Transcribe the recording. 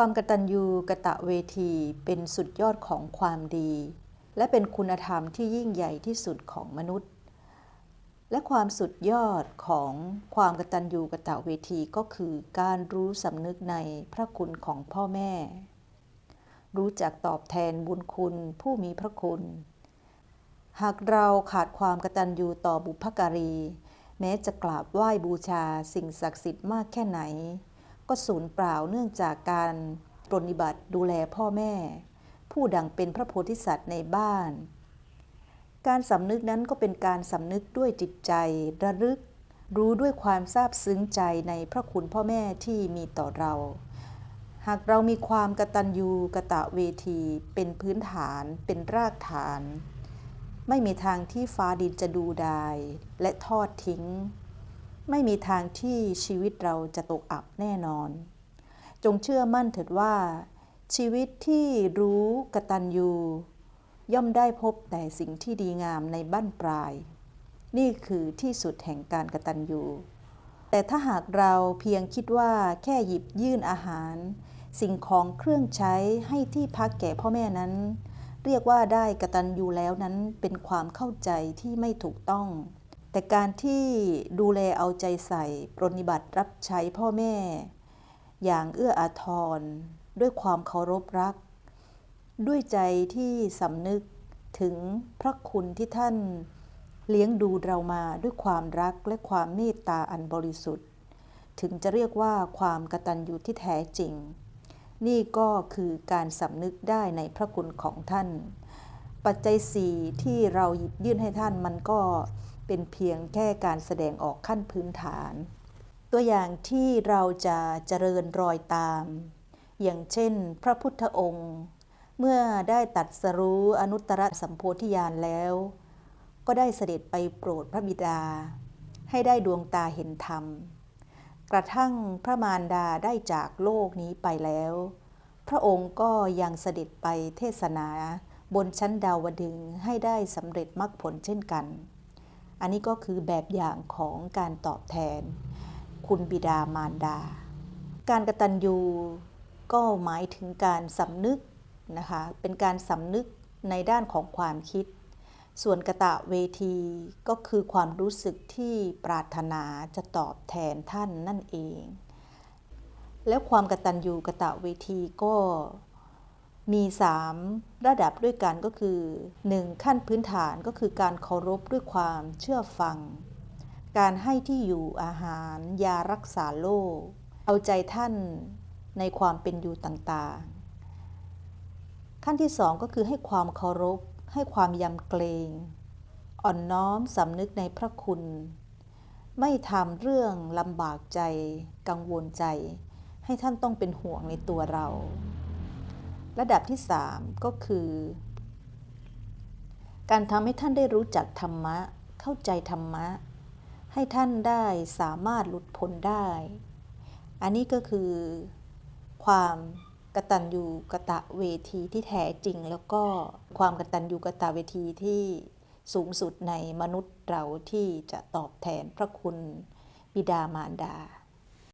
ความกตัญญูกะตะเวทีเป็นสุดยอดของความดี และเป็นคุณธรรมที่ยิ่งใหญ่ที่สุดของมนุษย์ และความสุดยอดของความกตัญญูกะตะเวทีก็คือการรู้สำนึกในพระคุณของพ่อแม่ รู้จักตอบแทนบุญคุณผู้มีพระคุณ หากเราขาดความกตัญญูต่อบุพการี แม้จะกราบไหว้บูชาสิ่งศักดิ์สิทธิ์มากแค่ไหน ก็สูญเปล่าเนื่องจากการปรนนิบัติดูแลพ่อแม่ ผู้ดังเป็นพระโพธิสัตว์ในบ้าน การสำนึกนั้นก็เป็นการสำนึกด้วยจิตใจ ระลึก รู้ด้วยความซาบซึ้งใจในพระคุณพ่อแม่ที่มีต่อเรา หากเรามีความกตัญญูกะตะเวที เป็นพื้นฐาน เป็นรากฐาน ไม่มีทางที่ฟ้าดินจะดูดาย และทอดทิ้ง ไม่มีทางที่ชีวิตเราจะตกอับแน่นอน จงเชื่อมั่นเถิดว่า ชีวิตที่รู้กตัญญูย่อมได้พบแต่สิ่งที่ดีงามในบั้นปลาย นี่คือที่สุดแห่งการกตัญญูแต่ถ้าหากเราเพียงคิดว่าแค่หยิบยื่นอาหาร สิ่งของเครื่องใช้ให้ที่พักแก่พ่อแม่นั้น เรียกว่าได้กตัญญูแล้วนั้นเป็นความเข้าใจที่ไม่ถูกต้อง แต่การที่ดูแลเอาใจใส่ ปรนนิบัติรับใช้พ่อแม่ อย่างเอื้ออาทร ด้วยความเคารพรัก ด้วยใจที่สำนึกถึงพระคุณที่ท่านเลี้ยงดูเรามาด้วยความรักและความเมตตาอันบริสุทธิ์ ถึงจะเรียกว่าความกตัญญูที่แท้จริง นี่ก็คือการสำนึกได้ในพระคุณของท่าน ปัจจัยสี่ที่เราหยิบยื่นให้ท่านมันก็ เป็นเพียงแค่การแสดงออกขั้นพื้นฐาน ตัวอย่างที่เราจะเจริญรอยตาม อย่างเช่น พระพุทธองค์ เมื่อได้ตัดสรู้อนุตตรสัมโพธิญาณแล้ว ก็ได้เสด็จไปโปรดพระบิดา ให้ได้ดวงตาเห็นธรรม กระทั่งพระมารดาได้จากโลกนี้ไปแล้ว พระองค์ก็ยังเสด็จไปเทศนาบนชั้นดาวดึงให้ได้สำเร็จมรรคผลเช่นกัน อันนี้ก็คือแบบอย่างของการตอบแทน คุณบิดามารดา การกระตัญญูก็หมายถึงการสำนึกนะคะ เป็นการสำนึกในด้านของความคิด ส่วนกระตะเวทีก็คือความรู้สึกที่ปรารถนาจะตอบแทนท่านนั่นเอง แล้วความกระตัญญูกระตะเวทีก็ มี 3 ระดับด้วยกันก็คือ 1. ขั้นพื้นฐานก็คือการเคารพด้วยความเชื่อฟัง การให้ที่อยู่อาหาร ยารักษาโรคเอาใจท่านในความเป็นอยู่ต่างๆ ขั้นที่สองก็คือให้ความเคารพ ให้ความยำเกรง อ่อนน้อมสำนึกในพระคุณ ไม่ทำเรื่องลำบากใจ กังวลใจ ให้ท่านต้องเป็นห่วงในตัวเรา ระดับที่สามก็คือ การทำให้ท่านได้รู้จักธรรมะ เข้าใจธรรมะ ให้ท่านได้สามารถหลุดพ้นได้ อันนี้ก็คือ ความกตัญญูกะตะเวทีที่แท้จริง แล้วก็ความกตัญญูกะตะเวทีที่สูงสุดในมนุษย์เราที่จะตอบแทนพระคุณบิดามารดา